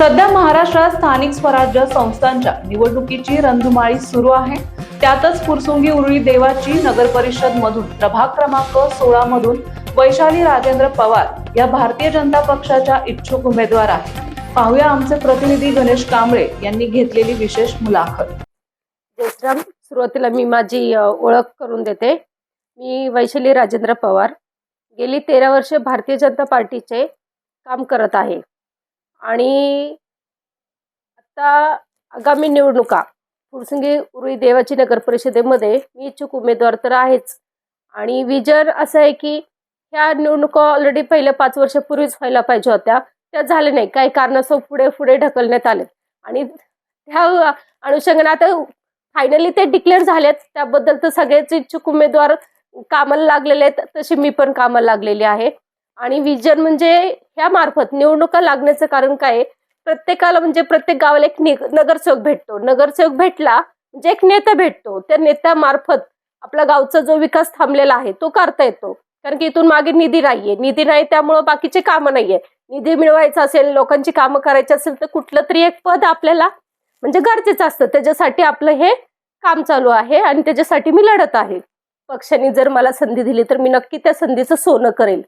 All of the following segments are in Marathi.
सध्या महाराष्ट्रात स्थानिक स्वराज्य संस्थांच्या निवडणुकीची रंधमाळी सुरू आहे. त्यातच फुरसुंगी उरुळी देवाची नगर परिषद मधून प्रभाग क्रमांक सोळा मधून वैशाली राजेंद्र पवार या भारतीय जनता पक्षाच्या इच्छुक उमेदवार आहेत. पाहूया आमचे प्रतिनिधी गणेश कांबळे यांनी घेतलेली विशेष मुलाखत. जयश्राम सुरुवातीला मी माझी ओळख करून देते. मी वैशाली राजेंद्र पवार. गेली तेरा वर्षे भारतीय जनता पार्टीचे काम करत आहे. आणि आता आगामी निवडणुका फुरसुंगी उरुई देवाची नगर परिषदेमध्ये मी इच्छुक उमेदवार तर आहेच. आणि विजन असं आहे की ह्या निवडणुका ऑलरेडी पहिल्या पाच वर्षापूर्वीच व्हायला पाहिजे होत्या. त्या झाल्या नाही. काही कारणास्तव पुढे पुढे ढकलण्यात आले आणि त्या अनुषंगाने आता फायनली ते डिक्लेअर झालेत. त्याबद्दल तर सगळेच इच्छुक उमेदवार कामाला लागलेले आहेत. तशी मी पण कामाला लागलेली आहे. आणि विजन म्हणजे त्यामार्फत निवडणुका लागण्याचं कारण काय आहे? प्रत्येकाला म्हणजे प्रत्येक गावाला एक नगरसेवक भेटतो. नगरसेवक भेटला म्हणजे एक नेता भेटतो. त्या नेत्यामार्फत आपल्या गावचा जो विकास थांबलेला आहे तो करता येतो. कारण की इथून मागे निधी नाहीये. निधी नाही त्यामुळं बाकीचे कामं नाहीये. निधी मिळवायचा असेल लोकांची कामं करायची असेल तर कुठलं तरी एक पद आपल्याला म्हणजे गरजेचं असतं. त्याच्यासाठी आपलं हे काम चालू आहे आणि त्याच्यासाठी मी लढत आहे. पक्षाने जर मला संधी दिली तर मी नक्की त्या संधीचं सोनं करेल.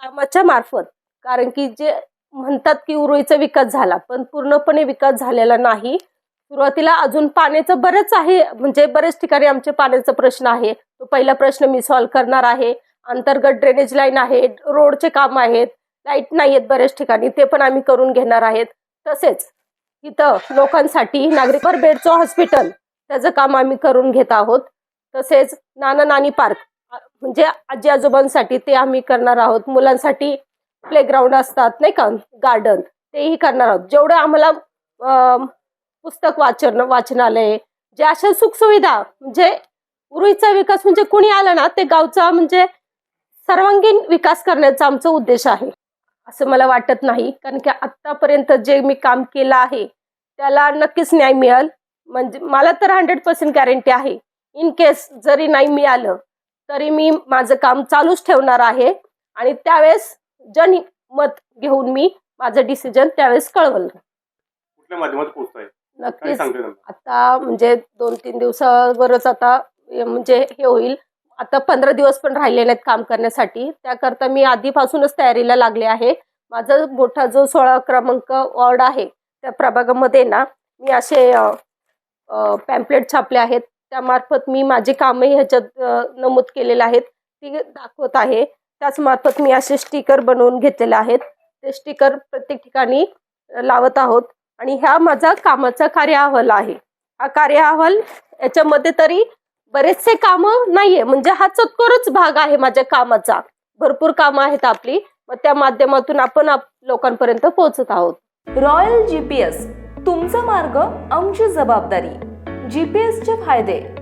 कामाच्या मार्फत. कारण की जे म्हणतात की उरुईचा विकास झाला पण पूर्णपणे विकास झालेला नाही. सुरुवातीला अजून पाण्याचं बरंच आहे म्हणजे बरेच ठिकाणी आमचे पाण्याचा प्रश्न आहे. तो पहिला प्रश्न मी सॉल्व्ह करणार आहे. अंतर्गत ड्रेनेज लाईन आहे रोडचे काम आहेत लाइट नाही आहेत बऱ्याच ठिकाणी ते पण आम्ही करून घेणार आहेत. तसेच इथं लोकांसाठी नागरिकवर बेडचं हॉस्पिटल त्याचं काम आम्ही करून घेत आहोत. तसेच नाना नानी पार्क म्हणजे आजी आजोबांसाठी ते आम्ही करणार आहोत. मुलांसाठी प्लेग्राऊंड असतात नाही का? गार्डन तेही करणार आहोत. जेवढं आम्हाला पुस्तक वाचन वाचनालय जे अशा सुखसुविधा म्हणजे उरुईचा विकास म्हणजे कुणी आला ना ते गावचा म्हणजे सर्वांगीण विकास करण्याचा आमचा उद्देश आहे. असं मला वाटत नाही. कारण की आत्तापर्यंत जे मी काम केलं आहे त्याला नक्कीच न्याय मिळेल. म्हणजे मला तर हंड्रेड पर्सेंट गॅरंटी आहे. इन केस जरी नाही मिळालं तरी मी माझं काम चालूच ठेवणार आहे. आणि त्यावेळेस जन मत घेऊन मी माझं डिसिजन त्यावेळेस कळवलं. कुठल्या माध्यमात पोहोचताय? काय नक्कीच आता म्हणजे दोन तीन दिवसावरच आता म्हणजे हे होईल. आता पंधरा दिवस पण राहिले नाहीत काम करण्यासाठी. त्याकरता मी आधीपासूनच तयारीला लागले आहे. माझा मोठा जो सोळा क्रमांक वॉर्ड आहे त्या प्रभागामध्ये ना मी असे पॅम्पलेट छापले आहेत. त्यामार्फत मी माझे कामही ह्याच्यात नमूद केलेले आहेत. ती दाखवत आहे. त्याच मार्फत मी असे स्टिकर बनवून घेतलेले आहेत. ते स्टिकर प्रत्येक ठिकाणी लावत आहोत. आणि ह्या माझा कामाचा कार्य अहवाल आहे. हा कार्य अहवाल याच्यामध्ये तरी बरेचसे कामं नाहीये. म्हणजे हा चतकोरच भाग आहे माझ्या कामाचा. भरपूर कामं आहेत आपली. मग त्या माध्यमातून आपण आप- लोकांपर्यंत पोहोचत आहोत. रॉयल जी पी एस तुमचा मार्ग आमची जबाबदारी. जी पी फायदे.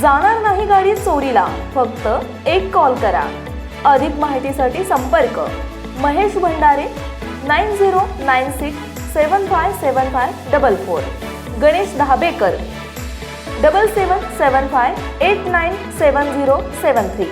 जाणार नाही गाडी चोरीला फक्त एक कॉल करा. अधिक माहितीसाठी संपर्क. Mahesh Bhandare nine zero nine six seven five seven five double four. Ganesh Dhabekar double seven seven five eight nine seven zero seven three.